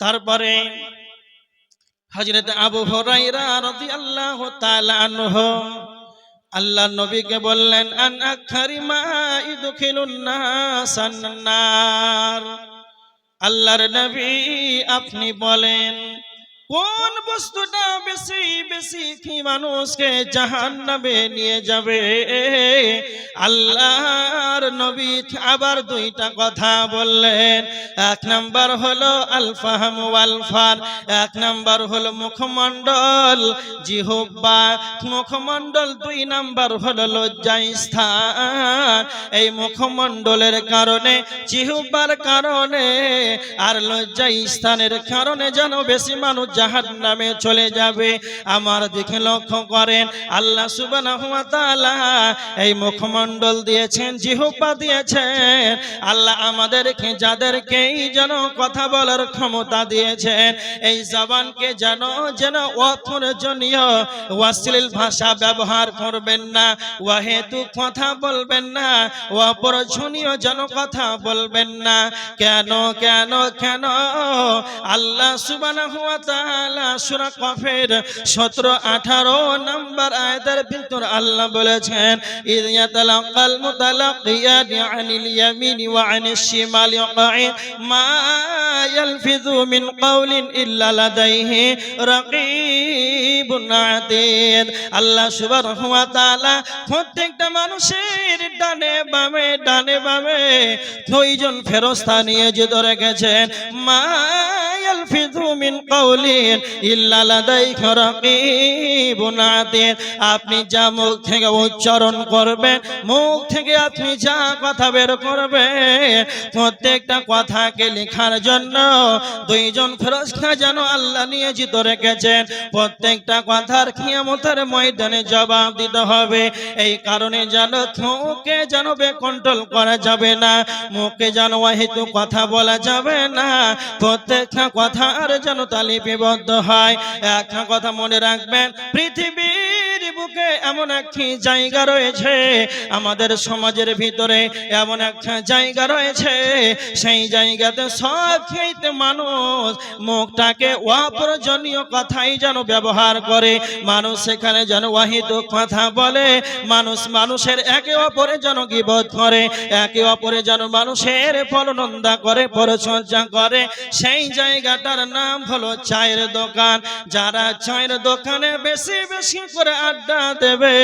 তারপরে হজরত আবু হরাইরা আনহু আল্লাহ নবীকে বললেন আখারি আল্লাহর নবী আপনি বলেন কোন বস্তুটা বেশি বেশি কি মানুষকে জাহান নামে নিয়ে যাবে? আল্লাহর নবী আবার দুইটা কথা বললেন। এক নাম্বার হলো আল ফাহাম ওয়াল ফান এক নাম্বার হলো মুখমণ্ডল জিহব্বা মুখমণ্ডল দুই নাম্বার হলো লজ্জা স্থান। এই মুখমণ্ডলের কারণে জিহব্বার কারণে আর লজ্জা স্থানের কারণে যেন বেশি মানুষ জাহান নামে চলে যাবে। আমার দিকে লক্ষ্য করেন, আল্লাহ তাআলা এই মুখমণ্ডল দিয়েছেন, জিহ্বা দিয়েছেন। আল্লাহ আমাদেরকে যাদেরকেই যেন কথা বলার ক্ষমতা দিয়েছেন, এই জবানকে যেন যেন অপ্রয়োজনীয় অশ্লীল ভাষা ব্যবহার করবেন না ওয়াহেতু কথা বলবেন না, অপ্রয়োজনীয় যেন কথা বলবেন না। কেন কেন কেন? আল্লাহ সুবহানাহু ওয়া তাআলা সূরা কফের 17 18 নাম্বার আয়াতের ভিতর আল্লাহ বলেছেন ইয ইয়াতালাক্কাল মুতালাক্কিয়ানি আনিল ইয়ামিনি ওয়া আনিশ শিমালি কাঈদ মা ইয়ালফিযু মিন কাওলিন ইল্লা লাদাইহি আল্লাহ প্রত্যেকটা মানুষের ডানে বামে ডানে বামে নিয়ে যে ধরে গেছেন মা আপনি যা মুখ থেকে উচ্চারণ করবেন, মুখ থেকে আপনি যা কথা বের করবেন, প্রত্যেকটা কথাকে লেখার জন্য দুইজন ফেরেশতা যেন আল্লাহ নিয়োজিত রেখেছেন। প্রত্যেকটা কথার খিয়ামতের ময়দানে জবাব দিতে হবে। এই কারণে যেন থুকে যেন কন্ট্রোল করা যাবে না, মুখে যেন অহেতু কথা বলা যাবে না, প্রত্যেকটা কথার যেন তালিপিবদ্ধ হয়। একটা কথা মনে রাখবেন পৃথিবীর বুকে এমন একটি জায়গা রয়েছে, আমাদের সমাজের ভিতরে এমন একটা জায়গা রয়েছে, সেই জায়গাতে সব খেতে মানুষ মুখটাকে অপ্রয়োজনীয় কথাই যেন ব্যবহার করে, মানুষ সেখানে যেন ওয়াহিত কথা বলে, মানুষ মানুষের একে অপরে যেন গিবত করে, একে অপরে যেন মানুষের পরনন্দা করে পরচর্চা করে, সেই জায়গাটার নাম হলো চায়ের দোকান, যারা চায়ের দোকানে বেশি বেশি করে আড্ডা দেবে,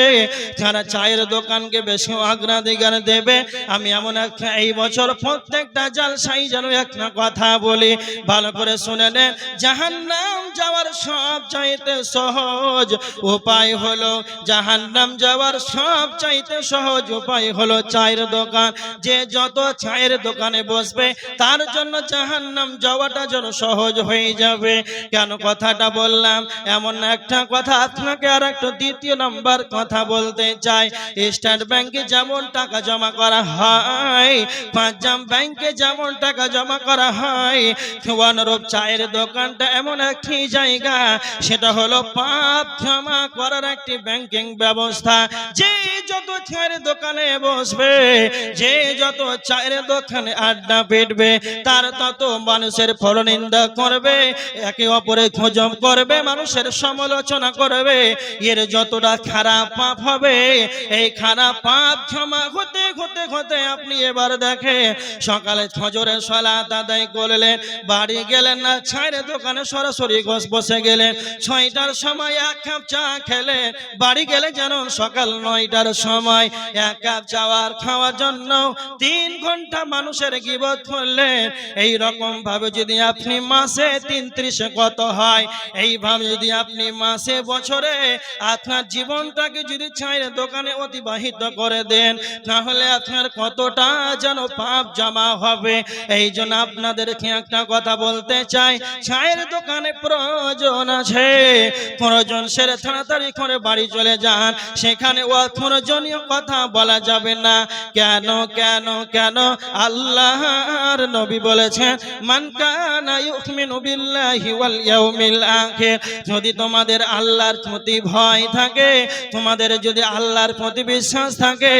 যারা চায়ের দোকানকে বেশি অগ্রাধিকার দেবে, আমি এমন একটা এই বছর প্রত্যেকটা জালসাই যেন একটা কথা বলি। ভালো করে শুনে নেন জাহান্নাম যাওয়ার সব চাইতে সহজ উপায় হলো জাহান্নাম যাওয়ার সব চাইতে সহজ উপায় হলো চায়ের দোকান। যে যত চায়ের দোকানে বসবে, তার জন্য জাহান্নাম যাওয়াটা যেন সহজ হয়ে যাবে। কেন কথাটা বললাম? এমন একটা কথা আপনাকে আর একটা দ্বিতীয় নাম্বার কথা বলতে চাই। স্টেট ব্যাংকে যেমন টাকা জমা করা হয় পাঁচজাম ব্যাংকে যেমন টাকা জমা করা হয় অনুরূপ চায়ের দোকানটা এমন একটি জায়গা, সেটা হলো পাপ ক্ষমা করার একটি ব্যাংকিং ব্যবস্থা। যে যত চায়ের দোকানে বসবে, যে যত চায়ের দোকানে আড্ডা পেটবে, তার তত মানুষের ফলনিন্দা করবে, একে অপরে করবে, মানুষের সমালোচনা করবে। এর যতটা খারাপ পাপ হবে, এই খারাপ পাপ ক্ষমা হতে হতে হতে আপনি এবার দেখে সকালে সলাত আদায় করলেন, বাড়ি গেলেন না ছাইরে দোকানে সরাসরি বসে গেলেন ছয়টার সময় এক কাপ চা খেলেন বাড়ি গেলে যেন সকাল নয়টার সময় এক কাপ চাওয়ার খাওয়ার জন্য তিন ঘণ্টা মানুষের গিবত করলেন এই রকম ভাবে যদি আপনি মাসে তিন ত্রিশে কত হয়, এইভাবে যদি আপনি মাসে বছরে আপনার জীবনটাকে যদি চাইরে দোকানে অতিবাহিত করে দেন, তাহলে আপনার কতটা যেন পাপ জমা হবে। এই জন্য আপনাদেরকে একটা কথা বলতে চাই, চায়ের দোকানে প্রয়োজন আছে। প্রয়োজন সেরে তাড়াতাড়ি করে বাড়ি চলে যান। সেখানে ও প্রয়োজনীয় কথা বলা যাবে না। কেন কেন কেন? আল্লাহর নবী বলেছেন, মান কানা ইউমিনু বিল্লাহি ওয়াল ইয়াউমিল আখির। যদি তোমাদের আল্লাহর প্রতি ভয় থাকে, তোমাদের যদি আল্লাহর প্রতি বিশ্বাস থাকে,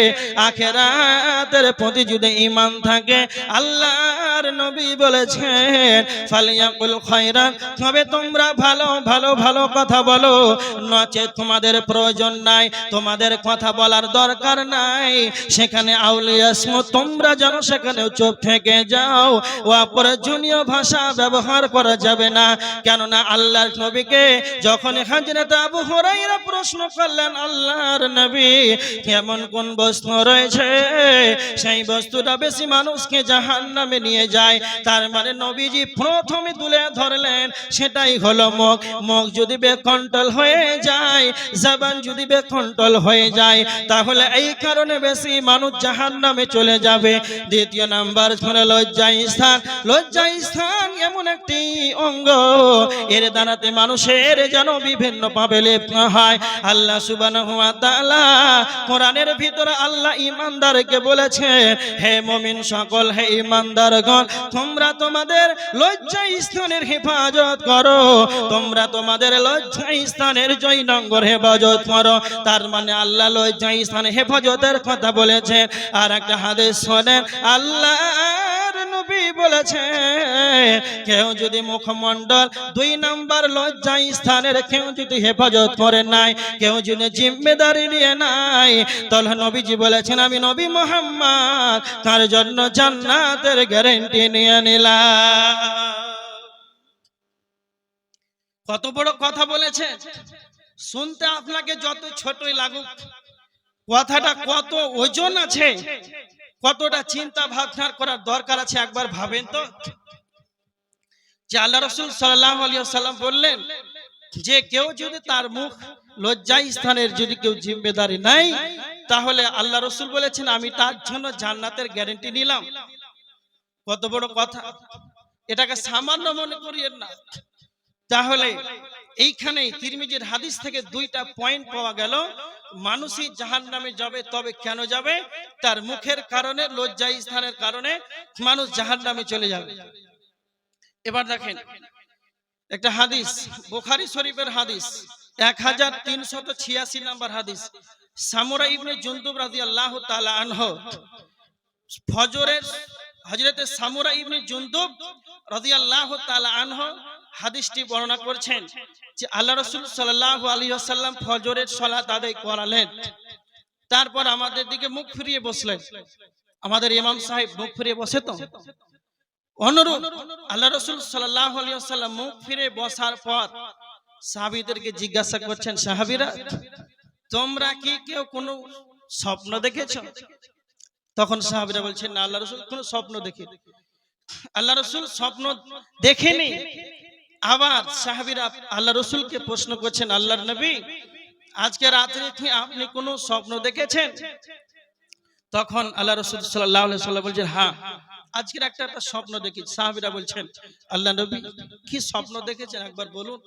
আখেরাতের প্রতি যদি ঈমান থাকে আল্লাহর নবী বলেছেন, ফালিয়াকুল খায়রান। তবে তোমরা ভালো ভালো ভালো কথা বলো। নচে তোমাদের প্রয়োজন নাই, তোমাদের কথা বলার দরকার নাই। সেখানে আউলিয়াসম তোমরা যেন সেখানে চোখ থেকে যাও। ও অপ্রয়োজনীয় ভাষা ব্যবহার করা যাবে না। কেননা আল্লাহর নবীকে যখন হাজরত আবু হুরাইরা প্রশ্ন করলেন, আল্লাহর নবী, কেমন কোন বস্তু রয়েছে? সেই বস্তুটা বেশি মানুষকে জাহান্নামে নিয়ে যায়। তার মানে নবীজি প্রথমে তুলে ধরলেন, সেটাই হলো মুখ মুখ যদি বেকন্ট্রোল হয়ে যায়, জবান যদি বেকন্ট্রোল হয়ে যায়, তাহলে এই কারণে বেশি মানুষ জাহান্নামে চলে যাবে। দ্বিতীয় নাম্বার হলো লজ্জা স্থান। লজ্জা স্থান এমন একটি অঙ্গ, এর দ্বারাতে মানুষের যেন বিভিন্ন পাবে লিপ্ত হয়। আল্লাহ সুবহানাহু ওয়া তাআলা কোরআনের ভিতরে আল্লাহ ইমানদারকে বলেছে, হে মুমিন সকল, হে ইমানদারগণ তোমরা তোমাদের লজ্জা স্থানের হেফাজত করো। তোমরা তোমাদের লজ্জা স্থানের জয় নঙ্গর হেফাজত করো। তার মানে আল্লাহ লজ্জা স্থানে হেফাজতের কথা বলেছে। আর একটা হাদিস শোনেন আল্লাহ নবী বলেছে, কেউ যদি মুখমণ্ডল দুই স্থানের, কেউ যদি হেফাজত করে নাই, কেউ যদি জিম্মেদারি নিয়ে নাই বলেছেন, আমি নবী মোহাম্মদ তার জন্য জান্নাতের গ্যারেন্টি নিয়ে নিলাম? কত বড় কথা বলেছে শুনতে আপনাকে যত ছোটই লাগুক, কথাটা কত ওজন আছে, কতটা চিন্তা ভাবনা করার দরকার আছে একবার ভাবেন তো। যে আল্লাহ রসুল সাল্লাহ আলিয়া সাল্লাম বললেন যে কেউ যদি তার মুখ লজ্জা স্থানের যদি কেউ জিম্মেদারি নাই তাহলে আল্লাহ রসুল বলেছেন, আমি তার জন্য জান্নাতের গ্যারেন্টি নিলাম। কত বড় কথা। এটাকে সামান্য মনে করিয়েন না। তাহলে এইখানে তিরমিজির হাদিস থেকে দুইটা পয়েন্ট পাওয়া গেল। মানুষই জাহান নামে যাবে, তবে কেন যাবে? তার মুখের কারণে লজ্জা স্থানের কারণে মানুষ জাহান নামে চলে যাবে। এবার দেখেন, একটা হাদিস, বোখারি শরীফের হাদিস, এক হাজার তিনশত ছিয়াশি নাম্বার হাদিস। সামুরা ইবনে জুন্দুব রাজি আল্লাহ তালা আনহ, ফজরের হজরতে সামুরা ইবনে জুন্দুব রাজি আল্লাহ তালা আনহ হাদিসটি বর্ণনা করছেন যে আল্লাহ রসুল সাল্লাহ আলী আসাল্লাম ফজরের সলাত আদায় করালেন। তারপর আমাদের দিকে মুখ ফিরিয়ে বসলেন। আমাদের ইমাম সাহেব মুখ ফিরিয়ে বসে তো? অনুরূপ আল্লাহ রসুল সাল্লাহ আলী আসাল্লাম মুখ ফিরে বসার পর সাহাবিদেরকে জিজ্ঞাসা করছেন, সাহাবিরা, তোমরা কি কেউ কোনো স্বপ্ন দেখেছ? তখন সাহাবিরা বলছেন, না, আল্লাহ রসুল কোনো স্বপ্ন দেখে আল্লাহ রসুল স্বপ্ন দেখেনি। আবার সাহাবিরা আল্লাহ রসুলকে প্রশ্ন করছেন, আল্লাহর নবী, আজকে রাত্রে কি আপনি কোনো স্বপ্ন দেখেছেন? তখন আল্লাহ রসুল সাল্লাহ সাল্লাম বলছেন হ্যাঁ আজকের একটা একটা স্বপ্ন দেখি। সাহাবিরা বলছেন, আল্লাহ নবী, কি স্বপ্ন দেখেছেন? একবার বলুন।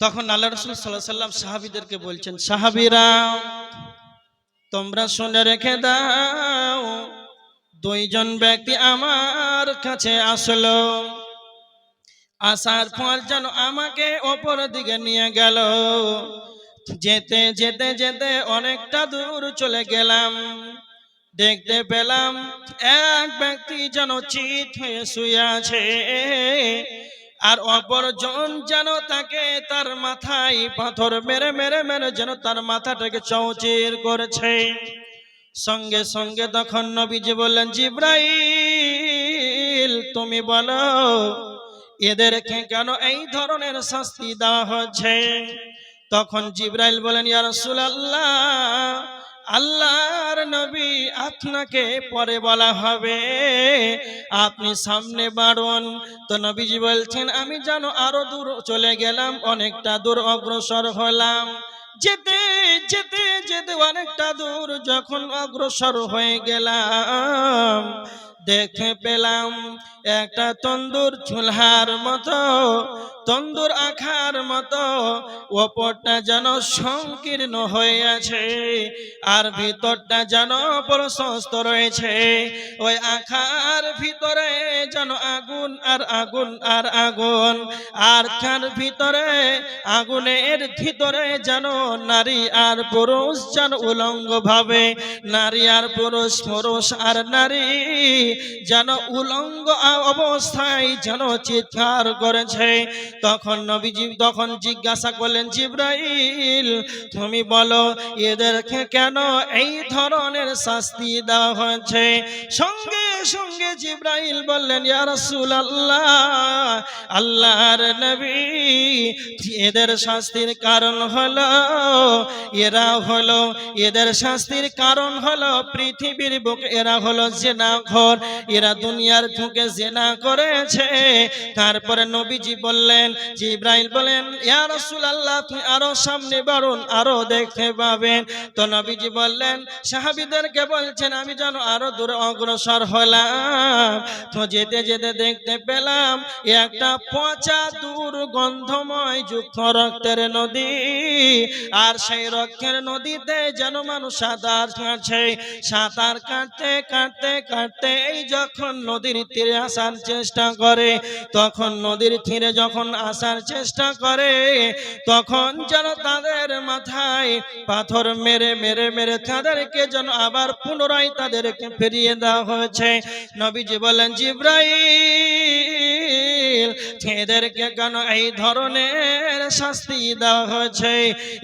তখন আল্লাহ রসুল সাল্লাহ সাল্লাম সাহাবিদেরকে বলছেন, সাহাবিরা, তোমরা শুনে রেখে দাও, দুইজন ব্যক্তি আমার কাছে আসলো। আসার পর যেন আমাকে ওপর দিকে নিয়ে গেল। যেতে যেতে যেতে অনেকটা দূর চলে গেলাম। দেখতে পেলাম এক ব্যক্তি যেন চিত হয়ে শুয়ে আছে। আর অপরজন যেন তাকে তার মাথায় পাথর মেরে মেরে মেরে যেন তার মাথাটাকে চৌচির করেছে। সঙ্গে সঙ্গে তখন নবীজি বললেন, জিব্রাইল, তুমি বলো এদেরকে কেন এই ধরনের শাস্তি দেওয়া হচ্ছে তখন জিব্রাইল বলেন, ইয়া রাসূলুল্লাহ, আল্লাহর নবী আপনাকে পরে বলা হবে। আপনি সামনে বাড়ুন। তো নবীজি বলছেন, আমি জানো আরও দূর চলে গেলাম, অনেকটা দূর অগ্রসর হলাম। যেতে যেতে যেতে অনেকটা দূর যখন অগ্রসর হয়ে গেলাম, দেখে পেলাম একটা তন্দুর চুলহার মতো, তন্দুর আখার মতো, ওপরটা যেন সংকীর্ণ হয়ে আছে আর ভিতরটা যেন প্রশস্ত রয়েছে। ওই আখার ভিতরে যেন আগুন আর আগুন আর আগুন আর তার ভিতরে আগুনের ভিতরে যেন নারী আর পুরুষ যেন উলঙ্গ ভাবে নারী আর পুরুষ পুরুষ আর নারী যেন উলঙ্গ অবস্থায় যেন চিৎকার করেছে, তখন নবীজি তখন জিজ্ঞাসা করলেন, জিব্রাইল, তুমি বলো, এদেরকে কেন এই ধরনের শাস্তি দেওয়া হয়েছে? সঙ্গে সঙ্গে জিব্রাইল বললেন, ইয়া রাসূলুল্লাহ, আল্লাহর নবী, এদের শাস্তির কারণ হলো, এরা হলো, এদের শাস্তির কারণ হলো পৃথিবীর বুক, এরা হলো জেনা ঘর এরা দুনিয়ার ঢুকে জেনা করেছে। তারপরে নবীজি বললেন ইব্রাহিম বলেন, ইয়া রাসূলুল্লাহ আপনি আরও সামনে বাড়ুন, আরও দেখতে পাবেন। তো নবীজি বললেন, সাহাবীদেরকে বলছেন, আমি যেন আরও দূরে অগ্রসর হলাম। তো যেতে যেতে দেখতে পেলাম, একটা পচা দূর গন্ধময় যুক্ত রক্তের নদী। আর সেই রক্তের নদীতে যেন মানুষ সাঁতার কাটছে। সাঁতার কাটতে কাটতে কাটতে, এই যখন নদীর তীরে আসার চেষ্টা করে, তখন নদীর তীরে যখন আসার চেষ্টা করে, তখন যেন তাদের মাথায় পাথর মেরে মেরে মেরে তাদেরকে যেন আবার পুনরায় তাদেরকে ফিরিয়ে দেওয়া হয়েছে। নবীজি বলেন জিব্রাইল এদেরকে কেন এই ধরনের শাস্তি দেওয়া হয়েছে?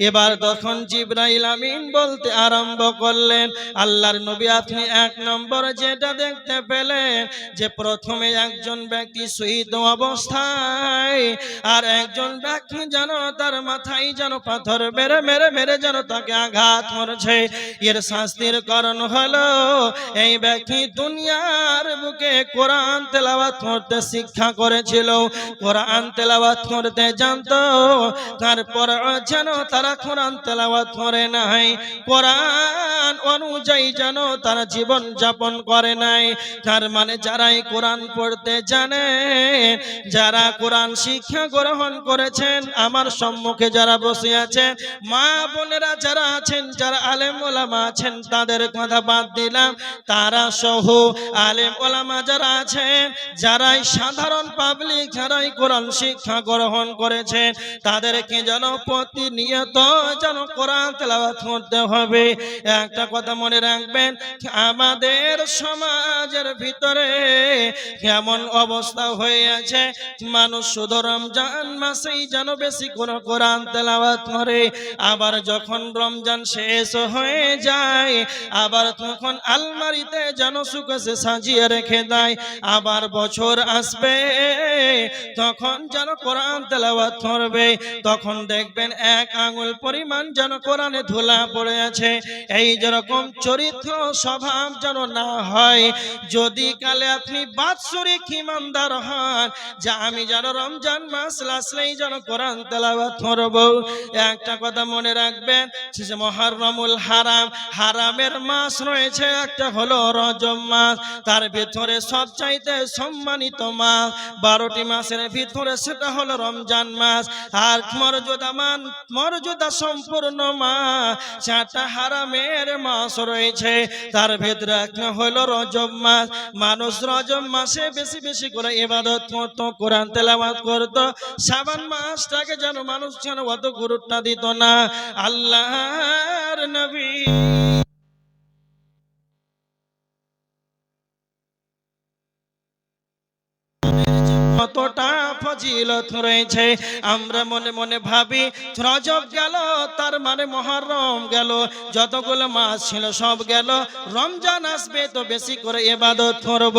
এবার তখন জিব্রাইল আমিন বলতে আরম্ভ করলেন, আল্লাহর নবী আপনি এক নম্বর যেটা দেখতে পেলেন, যে প্রথমে একজন ব্যক্তি শহীদ অবস্থায় আর একজন ব্যক্তি যেন তার মাথায় যেন পাথর মেরে মেরে মেরে যেন তাকে আঘাত করছে। এর শাস্তির কারণ হলো, এই ব্যক্তি দুনিয়ার বুকে কোরআন তেলাওয়াত করতে শিক্ষা করেছিল কোরআন তেলাওয়াত করতে তারপর যেন তারা কোরআন তেলাওয়াত করে নাই। কোরআন অনুযায়ী যেন জীবন যাপন করে নাই। তার মানে যারাই কোরআন পড়তে জানে, যারা কোরআন শিক্ষা গ্রহণ করেছেন, আমার সম্মুখে যারা বসে আছেন মা বোনেরা যারা আছেন, যারা আলেম ওলামা আছেন, তাদের কথা বাদ দিলাম। তারা সহ আলেম ওলামা যারা আছেন, যারাই সাধারণ পাবলিক যারাই কোরআন শিক্ষা গ্রহণ করেছেন। তাদেরকে যেন প্রতিনিয়ত যেন কোরআন তেলাওয়াত করতে হবে। একটা কথা মনে রাখবেন, আমাদের সমাজের ভিতরে কেমন অবস্থা হয়ে আছে মানুষ শুধু রমজান মাসেই যেন বেশি কোনো কোরআন তেলাওয়াত করে, আবার যখন রমজান শেষ হয়ে যায়, আবার তখন আলমারিতে যেন সুখে সাজিয়ে রেখে দেয়, আবার বছর আসবে। তখন যেন কোরআন তেলাওয়াত করবে তখন দেখবেন এক আঙুল পরিমাণ যেন কোরআনে ধুলা পড়ে আছে। এই যেরকম চরিত্র স্বভাব যেন না হয়, যদি কালে আপনি বাৎসরিক ইমানদার হন, যা আমি যেন রমজান মাস আসলেই যেন কোরআন তেলাওয়াত করব একটা কথা মনে রাখবেন যে মহারমুল হারাম, হারামের মাস রয়েছে, একটা হলো রজম মাস, তার ভিতরে সবচাইতে সম্মানিত মাস বারোটি মাসের ভিতরে সেটা হলো রমজান মাস। আর মর্যাদামান মর্যাদা সম্পূর্ণ মাস চারটা হারামের মাস রয়েছে। তার ভেতরে একটা হলো রজব মাস। মানুষ রজব মাসে বেশি বেশি করে ইবাদত করতো, কোরআন তেলাবাদ করতো। সাবান মাসটাকে যেন মানুষ যেন অত গুরুত্ব দিত না। আল্লাহর নবী। ফজিলত রয়েছে। আমরা মনে মনে ভাবি, রজব গেল, তার মানে মহরম গেল। যতগুলো মাস ছিল, সব গেল। রমজান আসবে তো বেশি করে এবাদত করব।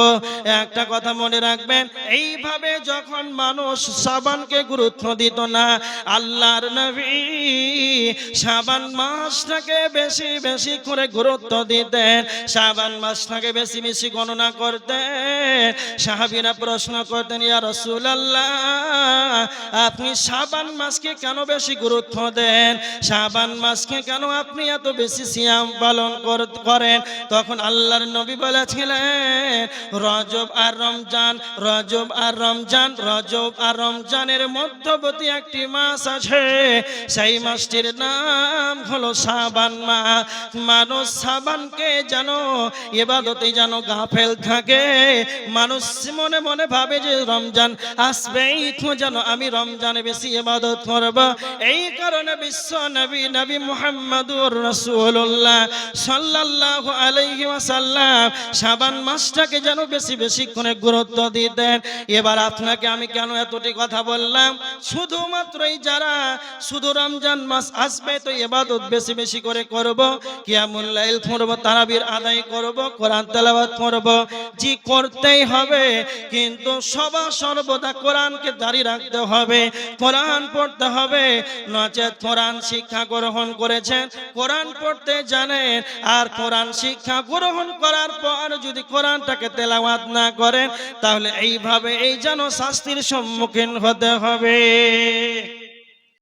একটা কথা মনে রাখবেন, এইভাবে যখন মানুষ সাবানকে গুরুত্ব দিত না, আল্লাহর নবী সাবান মাসটাকে বেশি বেশি করে গুরুত্ব দিতেন। সাবান মাসটাকে বেশি বেশি গণনা করতেন। সাহাবিরা প্রশ্ন করতেন, ইয়া রাসূলুল্লাহ আপনি সাবান মাসকে কেন বেশি গুরুত্ব দেন? সাবান মাসকে কেন আপনি এত বেশি সিয়াম পালন করেন? তখন আল্লাহর নবী বলেছিলেন, রজব আর রমজান, রজব আর রমজান, রজব আর রমজানের মধ্যবর্তী একটি মাস আছে। সেই মাসটির নাম হলো সাবান মাস মানুষ সাবানকে যেন এবাদতে যেন গাফেল থাকে। মানুষ মনে মনে ভাবে যে রমজান তো যেন আমি রমজানে বেশি এবাদত করব। এই কারণে বিশ্ব নবী নবী মুহাম্মদুর রাসূলুল্লাহ সাল্লাল্লাহু আলাইহি ওয়াসাল্লাম শাবান মাসটাকে যেন বেশি বেশি করে গুরুত্ব দিতেন। এবার আপনাকে আমি কেন এতটি কথা বললাম? শুধুমাত্রই যারা শুধু রমজান মাস আসবে তো এবাদত বেশি বেশি করে করব, কিয়ামুল লাইল করব, তারাবির আদায় করব, কোরআন তেলাওয়াত করব। জি করতেই হবে, কিন্তু সবা সর্বদা কোরআনকে জারি রাখতে হবে, কোরআন পড়তে হবে। নচেত কোরআন শিক্ষা গ্রহণ করেছেন, কোরআন পড়তে জানেন, আর কোরআন শিক্ষা গ্রহণ করার পর যদি কোরআনটাকে তেলাওয়াত না করেন, তাহলে এইভাবে এই যেন শাস্তির সম্মুখীন হতে হবে।